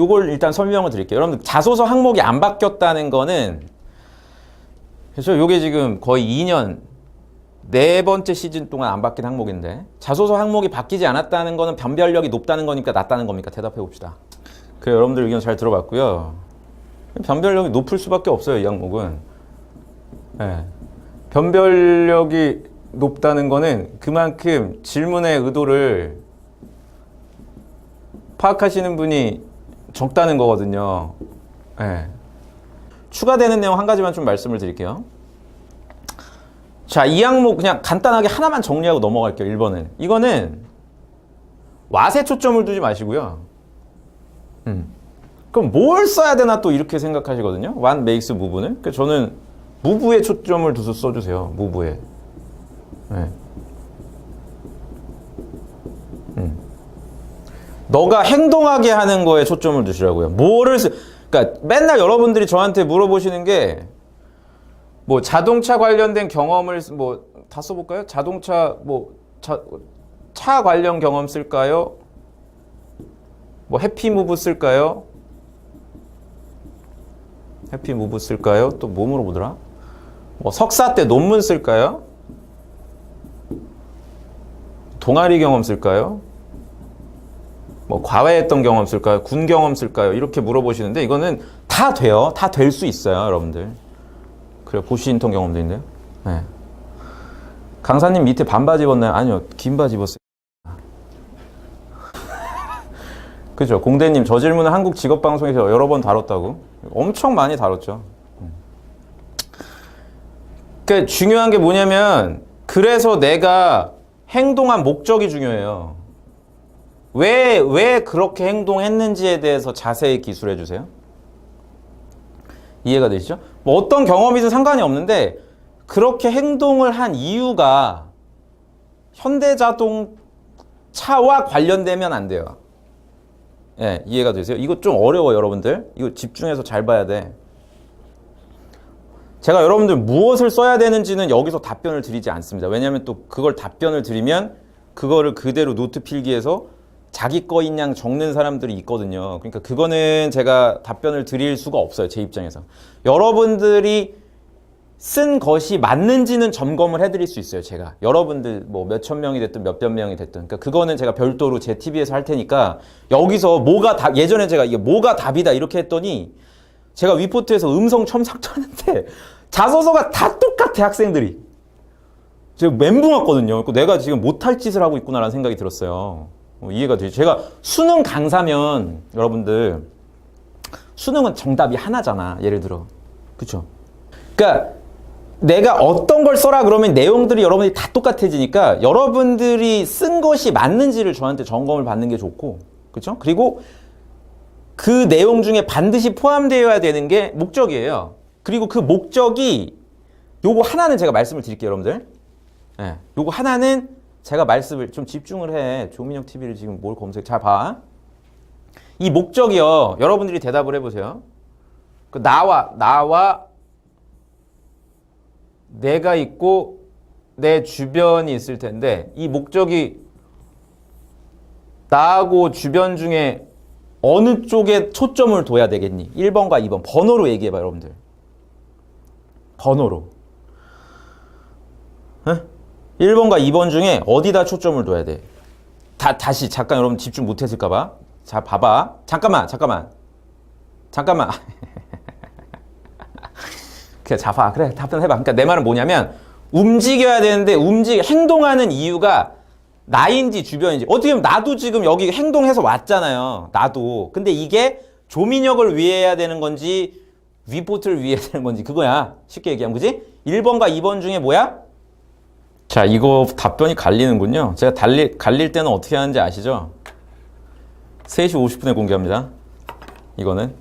요걸 일단 설명을 드릴게요. 여러분들 자소서 항목이 안 바뀌었다는 거는 그래서 요게 지금 거의 2년 네 번째 시즌 동안 안 바뀐 항목인데 자소서 항목이 바뀌지 않았다는 거는 변별력이 높다는 거니까 낮다는 겁니까? 대답해 봅시다. 그래 여러분들 의견 잘 들어봤고요. 변별력이 높을 수밖에 없어요 이 항목은. 예. 변별력이 높다는 거는 그만큼 질문의 의도를 파악하시는 분이 적다는 거거든요. 예. 추가되는 내용 한 가지만 좀 말씀을 드릴게요. 자, 이 항목 그냥 간단하게 하나만 정리하고 넘어갈게요. 1번은. 이거는 왓에 초점을 두지 마시고요. 음. 그럼 뭘 써야 되나 또 이렇게 생각하시거든요. what makes move는. 그 저는 무브에 초점을 두서 써주세요. 무브에. 네. 너가 행동하게 하는 거에 초점을 두시라고요. 뭐를 쓰, 그러니까 맨날 여러분들이 저한테 물어보시는 게 뭐 자동차 관련된 경험을 뭐 다 써볼까요? 자동차 뭐차 관련 경험 쓸까요? 뭐 해피무브 쓸까요? 해피무브 쓸까요? 또 뭐 물어보더라? 뭐 석사 때 논문 쓸까요? 동아리 경험 쓸까요? 뭐 과외했던 경험 쓸까요? 군 경험 쓸까요? 이렇게 물어보시는데 이거는 다 돼요. 다 될 수 있어요, 여러분들. 그래 보시 인턴 경험도 있네요. 네. 강사님 밑에 반바지 입었나요? 아니요, 긴 바지 입었어요. 그죠? 공대님 저 질문은 한국 직업 방송에서 여러 번 다뤘다고? 엄청 많이 다뤘죠. 그 중요한 게 뭐냐면 그래서 내가 행동한 목적이 중요해요. 왜, 왜 그렇게 행동했는지에 대해서 자세히 기술해 주세요. 이해가 되시죠? 뭐 어떤 경험이든 상관이 없는데 그렇게 행동을 한 이유가 현대자동차와 관련되면 안 돼요. 예, 이해가 되세요? 이거 좀 어려워 여러분들. 이거 집중해서 잘 봐야 돼. 제가 여러분들 무엇을 써야 되는지는 여기서 답변을 드리지 않습니다. 왜냐하면 또 그걸 답변을 드리면 그거를 그대로 노트 필기해서 자기 거인 양 적는 사람들이 있거든요. 그러니까 그거는 제가 답변을 드릴 수가 없어요. 제 입장에서. 여러분들이 쓴 것이 맞는지는 점검을 해드릴 수 있어요. 제가. 여러분들 뭐 몇천 명이 됐든 몇백 명이 됐든. 그러니까 그거는 제가 별도로 제 TV에서 할 테니까 여기서 뭐가 답, 예전에 제가 이게 뭐가 답이다 이렇게 했더니 제가 위포트에서 음성 첨삭하는데 자소서가 다 똑같아 학생들이. 제가 멘붕 왔거든요. 내가 지금 못할 짓을 하고 있구나라는 생각이 들었어요. 어, 이해가 되죠? 제가 수능 강사면 여러분들 수능은 정답이 하나잖아. 예를 들어. 그쵸? 그러니까 내가 어떤 걸 써라 그러면 내용들이 여러분들이 다 똑같아지니까 여러분들이 쓴 것이 맞는지를 저한테 점검을 받는 게 좋고 그쵸? 그리고 그 내용 중에 반드시 포함되어야 되는 게 목적이에요. 그리고 그 목적이 요거 하나는 제가 말씀을 드릴게요, 여러분들. 예. 요거 하나는 제가 말씀을 좀 집중을 해. 조민혁 TV를 지금 뭘 검색? 잘 봐. 이 목적이요. 여러분들이 대답을 해보세요. 그 나와 나와 내가 있고 내 주변이 있을 텐데 이 목적이 나하고 주변 중에 어느 쪽에 초점을 둬야 되겠니? 1번과 2번 번호로 얘기해봐 여러분들. 번호로. 에? 1번과 2번 중에 어디다 초점을 둬야 돼? 다, 다시 잠깐 여러분 집중 못했을까봐. 자, 봐봐. 잠깐만, 잠깐만. 잠깐만. 그래, 자, 봐. 그래, 답변해봐. 그러니까 내 말은 뭐냐면, 움직여야 되는데, 움직, 행동하는 이유가 나인지 주변인지. 어떻게 보면 나도 지금 여기 행동해서 왔잖아요. 나도. 근데 이게 조민혁을 위해 해야 되는 건지, 위포트를 위해 해야 되는 건지, 그거야. 쉽게 얘기하면, 그지? 1번과 2번 중에 뭐야? 자, 이거 답변이 갈리는군요. 제가 달리, 갈릴 때는 어떻게 하는지 아시죠? 3시 50분에 공개합니다. 이거는.